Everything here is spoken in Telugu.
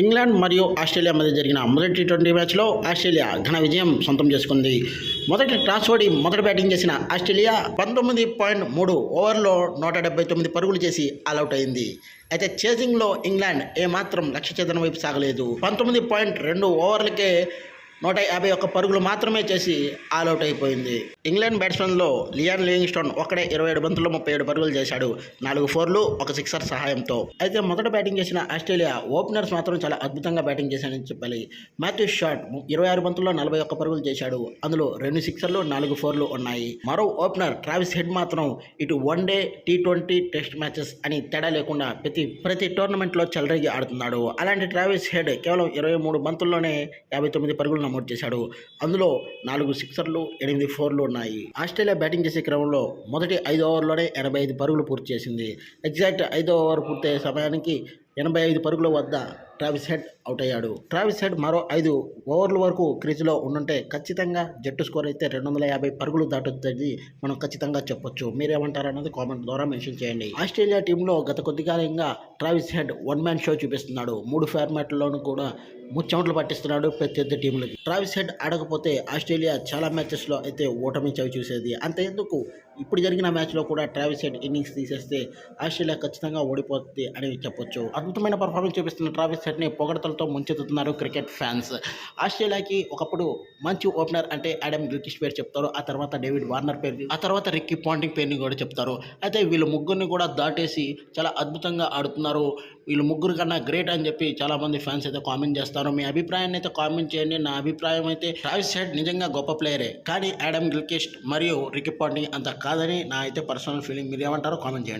ఇంగ్లాండ్ మరియు ఆస్ట్రేలియా మధ్య జరిగిన మొదటి టీ ట్వంటీ మ్యాచ్లో ఆస్ట్రేలియా ఘన విజయం సొంతం చేసుకుంది. మొదటి టాస్ ఓడి మొదటి బ్యాటింగ్ చేసిన ఆస్ట్రేలియా పంతొమ్మిది పాయింట్ మూడు ఓవర్లో నూట డెబ్బై తొమ్మిది పరుగులు చేసి ఆల్అవుట్ అయింది. అయితే చేసింగ్లో ఇంగ్లాండ్ ఏమాత్రం లక్ష్య ఛేదన వైపు సాగలేదు. పంతొమ్మిది పాయింట్ రెండు ఓవర్లకే నూట యాభై ఒక్క పరుగులు మాత్రమే చేసి ఆల్అౌట్ అయిపోయింది. ఇంగ్లాండ్ బ్యాట్స్మెన్లో లియాన్ లివింగ్స్టోన్ ఒక్కడే ఇరవై ఏడు బంతుల్లో ముప్పై ఏడు పరుగులు చేశాడు. నాలుగు ఫోర్లు ఒక సిక్సర్ సహాయంతో. అయితే మొదట బ్యాటింగ్ చేసిన ఆస్ట్రేలియా ఓపెనర్స్ మాత్రం చాలా అద్భుతంగా బ్యాటింగ్ చేశారని చెప్పాలి. మాథ్యూ షాట్ ఇరవై ఆరు బంతుల్లో నలభై ఒక్క పరుగులు చేశాడు. అందులో రెండు సిక్సర్లు నాలుగు ఫోర్లు ఉన్నాయి. మరో ఓపెనర్ ట్రావిస్ హెడ్ మాత్రం ఇటు one day T twenty test matches అని తేడా లేకుండా ప్రతి ప్రతి టోర్నమెంట్లో చెలరేగి ఆడుతున్నాడు. అలాంటి ట్రావిస్ హెడ్ కేవలం ఇరవై మూడు బంతుల్లోనే యాభై తొమ్మిది పరుగులు నమోదు చేశాడు. అందులో నాలుగు సిక్సర్లు ఎనిమిది ఫోర్లు ఉన్నాయి. ఆస్ట్రేలియా బ్యాటింగ్ చేసే క్రమంలో మొదటి ఐదు ఓవర్లోనే ఎనభై ఐదు పరుగులు పూర్తి చేసింది. ఎగ్జాక్ట్ ఐదో ఓవర్ పూర్తయ్యే సమయానికి ఎనభై ఐదు పరుగుల వద్ద ట్రావిస్ హెడ్ అవుట్ అయ్యాడు ట్రావిస్ హెడ్ మరో ఐదు ఓవర్ల వరకు క్రీజ్లో ఉండుంటే ఖచ్చితంగా జట్టు స్కోర్ అయితే రెండు వందల యాభై పరుగులు దాటుతుంది మనం ఖచ్చితంగా చెప్పొచ్చు. మీరేమంటారు అన్నది కామెంట్ ద్వారా మెన్షన్ చేయండి. ఆస్ట్రేలియా టీంలో గత కొద్ది కాలంగా Travis Head one man show చూపిస్తున్నాడు. మూడు ఫార్మాట్లలోనూ కూడా ముచ్చమట్లు పట్టిస్తున్నాడు ప్రత్యర్థి టీంలకి. ట్రావిస్ హెడ్ ఆడకపోతే ఆస్ట్రేలియా చాలా మ్యాచెస్లో అయితే ఓటమి చవి చూసేది. అంతేందుకు ఇప్పుడు జరిగిన మ్యాచ్లో కూడా ట్రావిస్ హెడ్ ఇన్నింగ్స్ తీసేస్తే ఆస్ట్రేలియా ఖచ్చితంగా ఓడిపోతుంది అని చెప్పొచ్చు. అద్భుతమైన పర్ఫార్మెన్స్ చూపిస్తున్న ట్రావిస్ హెడ్ని పొగడతలతో ముంచెత్తుతున్నారు క్రికెట్ ఫ్యాన్స్. ఆస్ట్రేలియాకి ఒకప్పుడు మంచి ఓపెనర్ అంటే యాడమ్ గిల్కిష్ పేరు చెప్తారు ఆ తర్వాత డేవిడ్ వార్నర్ పేరు ఆ తర్వాత రిక్కీ పాంటింగ్ పేరుని కూడా చెప్తారు. అయితే వీళ్ళు ముగ్గురిని కూడా దాటేసి చాలా అద్భుతంగా ఆడుతున్నారు. వీళ్ళు ముగ్గురు కన్నా గ్రేట్ అని చెప్పి చాలా మంది ఫ్యాన్స్ అయితే కామెంట్ చేస్తారు. మీ అభిప్రాయాన్ని అయితే కామెంట్ చేయండి. నా అభిప్రాయం అయితే ట్రావిస్ హెడ్ నిజంగా గొప్ప ప్లేయరే కానీ యాడమ్ గిల్కిస్ట్ మరియు రికీ పాంటింగ్ అంత కాదని నా అయితే పర్సనల్ ఫీలింగ్ మీరు ఏమంటారో కామెంట్ చేయండి.